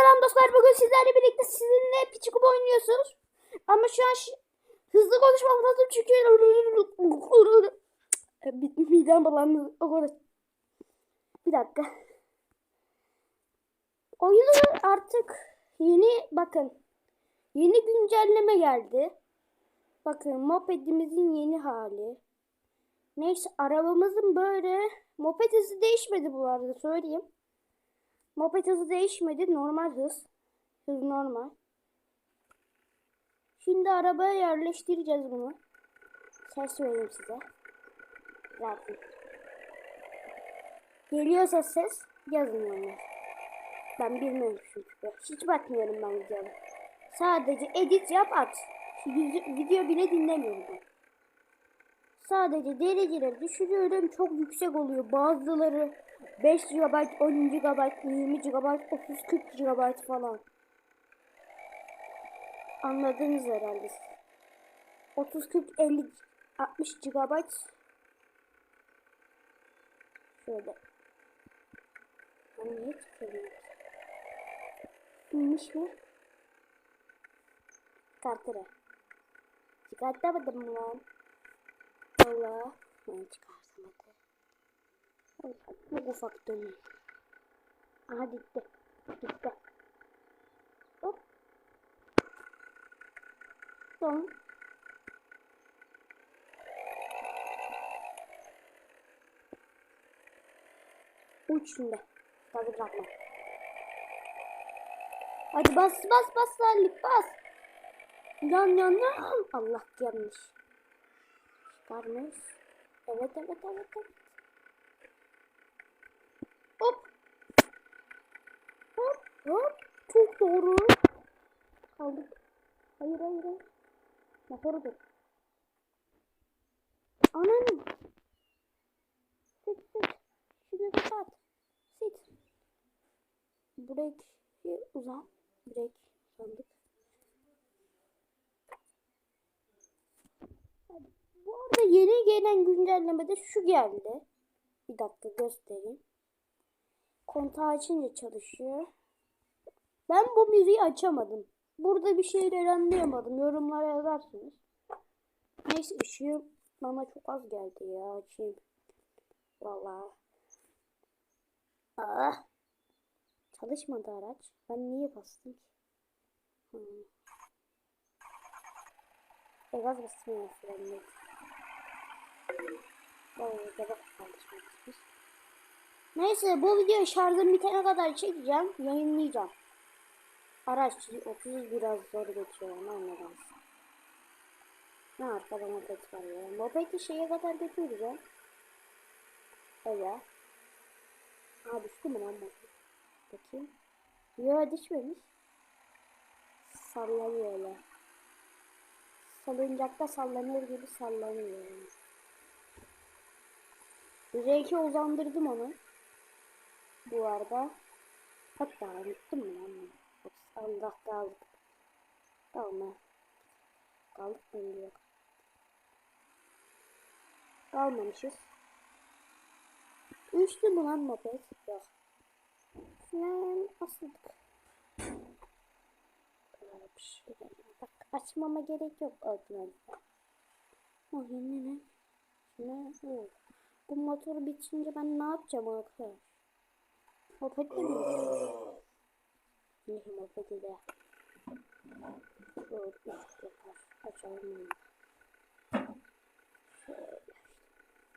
selam dostlar. Bugün sizlerle birlikte sizinle piçikup oynuyorsunuz. Ama şu an hızlı konuşmam lazım çünkü midem bulandı. O kadar. Bir dakika. Oyunu artık yeni bakın. Yeni güncelleme geldi. Bakın mopedimizin yeni hali. Neyse arabamızın böyle moped hızı değişmedi bu arada söyleyeyim. Moped hızı değişmedi. Normal hız. Hız normal. Şimdi arabaya yerleştireceğiz bunu. Ses vereyim size. Zaten. Geliyorsa ses yazın yani. Ben bilmiyorum çünkü. Hiç bakmıyorum ben videoya. Sadece edit yap at. Video bile dinlemiyorum ben. Sadece dereceleri düşürüyorum. Çok yüksek oluyor. Bazıları 5 GB, 10 GB, 20 GB, 30 40 GB falan. Anladınız herhalde. 30 40 50 60 GB şöyle. Ben niye çıkarıyorum? İnmiş mi? Çıkartırım. Çıkartamadım lan. Allah. Ben çıkartamadım. Bu ufak dönüyor. Aha gitti. Gitti. Hop. Son. Uç şimdi. Tabii bırakma. Hadi bas bas bas Salih bas. Yan yan yan. Allah yanlış. Çıkarmış. Evet evet evet evet. Hop. Hop. Çok doğru. Kaldık. Hayır hayır hayır. Motoru dur. Ananı. Sit sit. Şunu kapat. Sit. Break. Uzan. Break. Sandık. Bu arada yeni gelen güncellemede şu geldi. Bir dakika göstereyim. Kontağı açınca çalışıyor. Ben bu müziği açamadım. Burada bir şeyler anlayamadım. Yorumlara yazarsınız. Neyse ışığım bana çok az geldi ya. Açayım. Vallahi. Ah. Çalışmadı araç. Ben niye bastım ki? Hmm. E gaz basmıyor frenle. Vallahi bak çalışmamış. Neyse bu video şarjım bitene kadar çekeceğim. Yayınlayacağım. Araç 30 biraz zor geçiyor ama anladınız. Ne arkada moped var ya. Moped'i şeye kadar götüreceğim. Evet. Aa düştü mü lan moped? Bakayım. Yo düşmemiş. Sallanıyor öyle. Salıncakta sallanır gibi sallanıyor. Yani. R2 uzandırdım onu. Bu arada. Hatta unuttum mu lan? Allah kaldık. Kalma. Kaldık mı diyor. Kalmamışız. Üçlü mü lan moped? Yok. Lan asıldık. Bak açmama gerek yok altına. Oh yine ne? Ne? Oh. Bu motor bitince ben ne yapacağım arkadaş? Moped mi? Ne mopedi de. Şöyle üst yapar. Açalım onu. Şöyle.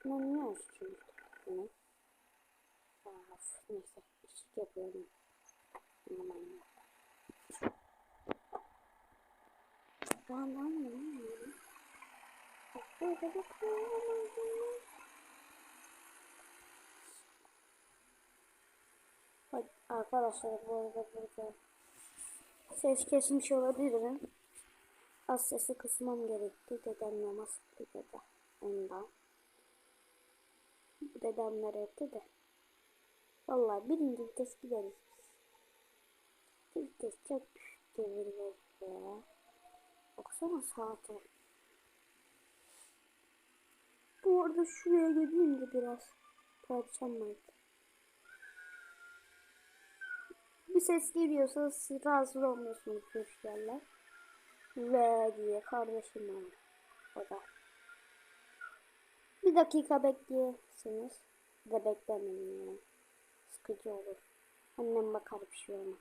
Ben ne açacağım bunu? Of, neyse. Işık yapıyorum. Aman ya. Lan lan lan lan. Böyle bakıyorum. Bak arkadaşlar bu arada burada ses kesmiş olabilirim. Az sesi kısmam gerekti. Dedem namaz kıldı da ondan. Dedemler etti de. Vallahi birinci vites gideriz. İkinci vites çok deviriyor ya. Baksana saate. Bu arada şuraya gideyim de biraz. Perçem vardı. Bir ses geliyorsa siz rahatsız olmuyorsunuz müşteriler. Ve diye kardeşim var. O da. Bir dakika bekleyebilirsiniz. Bir de beklemeyin yani. Sıkıcı olur. Annem bakar bir şey olmaz.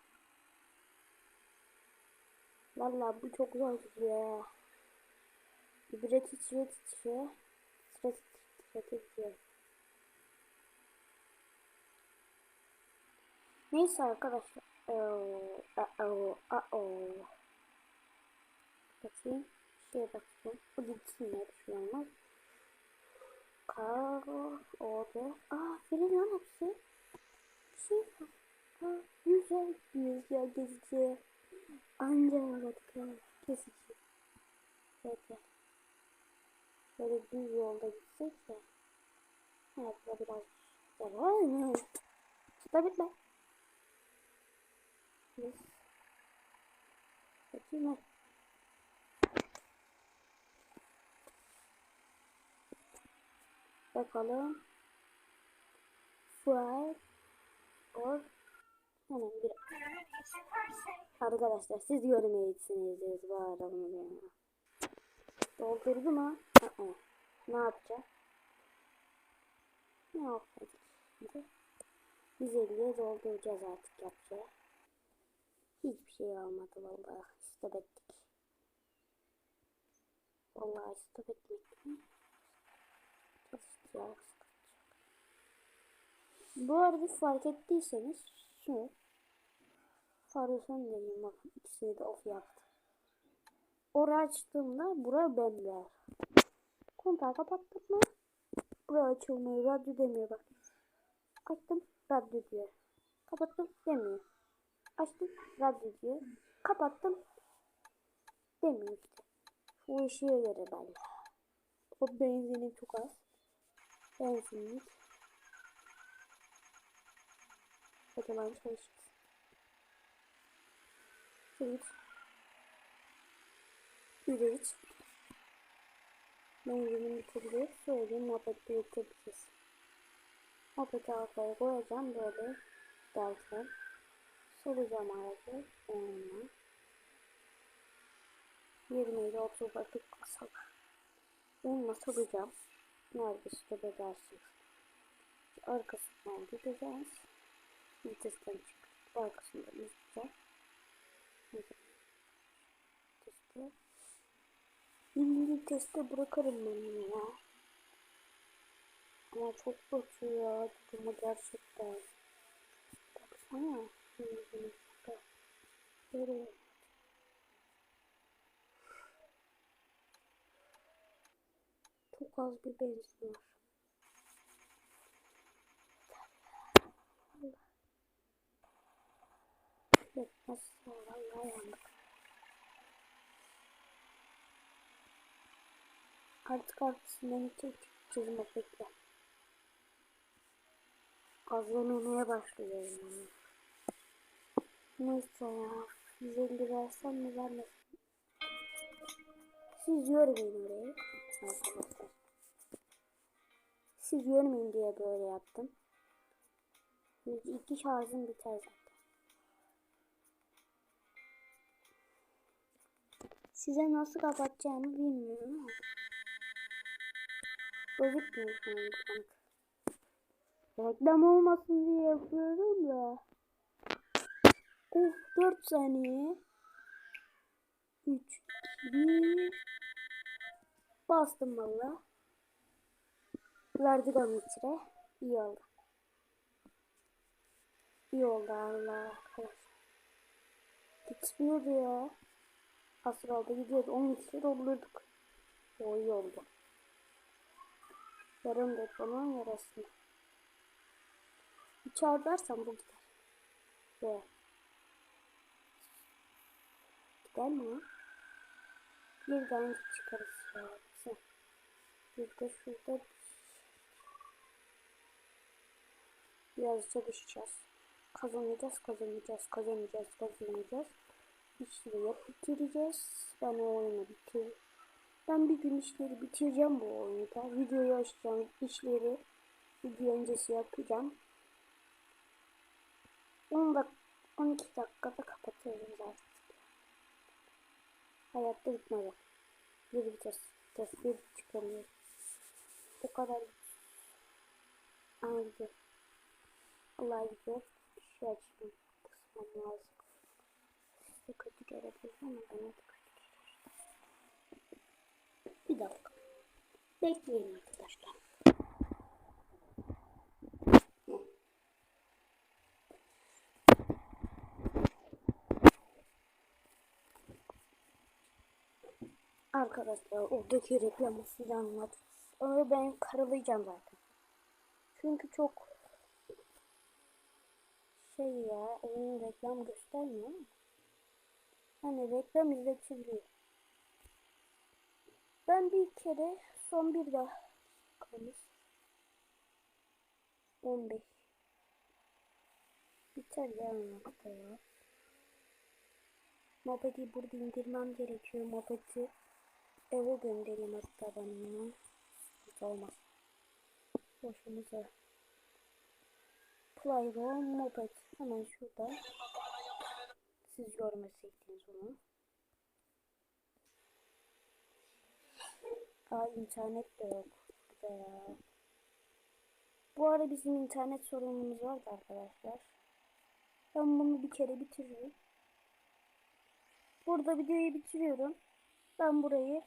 Valla bu çok zor gidiyor. İbre titriyor titriyor. Titre titre titriyor. Neyse arkadaşlar. Oo, oo, oo. Bakayım. Şeye bakayım. Bu gitsin ne bir şey olmaz. Karo orada. Aa verin lan hepsi. Şey. Aa, güzel ya gezici. Anca aradık ha. Kesici. Bekle. Böyle düz yolda gitsek ya. Evet biraz güzel. Aynen. Tabii lan. Bakayım ben. Bakalım. Fry or hemen bir Arkadaşlar siz görmeyeceksiniz adamı ya. Doldurdu mu? Aa, ne yapacağız? Ne yapacağız? Şimdi 150'ye dolduracağız artık yapacağız. Hiçbir şey olmadı vallahi. Stop ettik. Vallahi stop. Çalışacağız. Bu arada fark ettiyseniz şu Farus'un dediğim bak ikisini de off yaptı. Orayı açtığımda bura bembeyaz. Kontağı kapattık mı? Bura açılmıyor. Radyo demiyor bak. Açtım. Radyo diyor. Kapattım. Demiyor. Açtım. Radyo diyor. Kapattım. Demiyor işte. Bu ışığa göre belli. O benzinim çok az. Benzinlik. O zaman çalışırız. Şöyle bir hiç. Benzinim bitirdi. Şöyle muhabbette yükleyebiliriz. Muhabbeti arkaya koyacağım böyle derken. Solacağım aracı. Onunla. 20 ile 30 dakika sal. Onunla salacağım. Nerede stop edersiniz. Arkasından gideceğiz. Vitesten çıkıp arkasından izleyeceğim. Teste. Şimdi teste bırakırım ben bunu ya. Ama çok kötü ya. Durma gerçekten. Baksana. Çok az bir benzin var. Nasıl vallahi yandık. Artık arkasından çek çizme bekle. Gazlamaya başlıyorum yani. Neyse ya. 150 versem mi vermesin. Siz görmeyin orayı. Arkadaşlar. Siz görmeyin diye böyle yaptım. İki şarjım biter zaten. Size nasıl kapatacağımı bilmiyorum ama. Gözükmüyor şu an. Reklam olmasın diye yapıyorum da. Of 4 saniye. 3, 1. Bastım valla. Verdik 10 litre. İyi oldu. İyi oldu Allah. Gitmiyordu ya. Asır aldı gidiyordu. 10 litre doldurduk. O iyi oldu. Yarım deponun yarısını. Uçağı dersem bu gider. Ve mi? Bir tane çıkarız ya. Sen. Bir de şurada biraz çalışacağız. Kazanacağız, kazanacağız, kazanacağız, kazanacağız. İşleri bitireceğiz. Ben o oyunu bitir. Ben bir gün işleri bitireceğim bu oyunda. Videoyu açacağım. işleri video öncesi yapacağım. 10 dak 12 dakikada kapatıyoruz artık. Hayatta bitmez. Bir vites. Vites bir çıkamıyor. O kadar. Aa güzel. Allah güzel. Şey açtım. Kısmam lazım. Siz de kötü görebilirsiniz ama bana da kötü gelir. Bir dakika. Bekleyin arkadaşlar. Arkadaşlar oradaki reklamı size anlat. Onu ben karalayacağım zaten. Çünkü çok şey ya oyun reklam göstermiyor. Hani reklam izletiliyor. Ben bir kere son bir daha kalmış. 15 Biter ya ya. Moped'i burada indirmem gerekiyor. Moped'i eve göndereyim hatta ben bunu. Hiç olmaz. Boşumuza. Playro Moped. Hemen şurada. Siz görmeseydiniz onu. Aa internet de yok burada ya. Bu ara bizim internet sorunumuz vardı arkadaşlar. Ben bunu bir kere bitiririm. Burada videoyu bitiriyorum. Ben burayı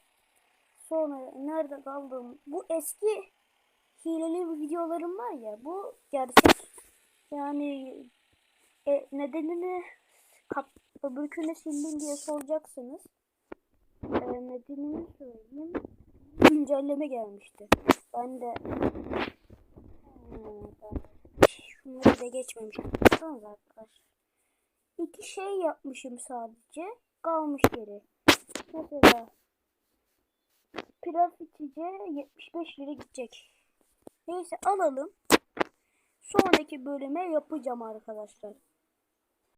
sonra nerede kaldım? Bu eski hileli videolarım var ya bu gerçek. Yani e, nedenini kap öbürküne sildim diye soracaksınız. E, nedenini söyleyeyim. Güncelleme gelmişti. Ben de Hmm, şunları da. Baksanıza arkadaşlar. İki şey yapmışım sadece. Kalmış geri. Mesela içice 75 lira gidecek. Neyse alalım. Sonraki bölüme yapacağım arkadaşlar.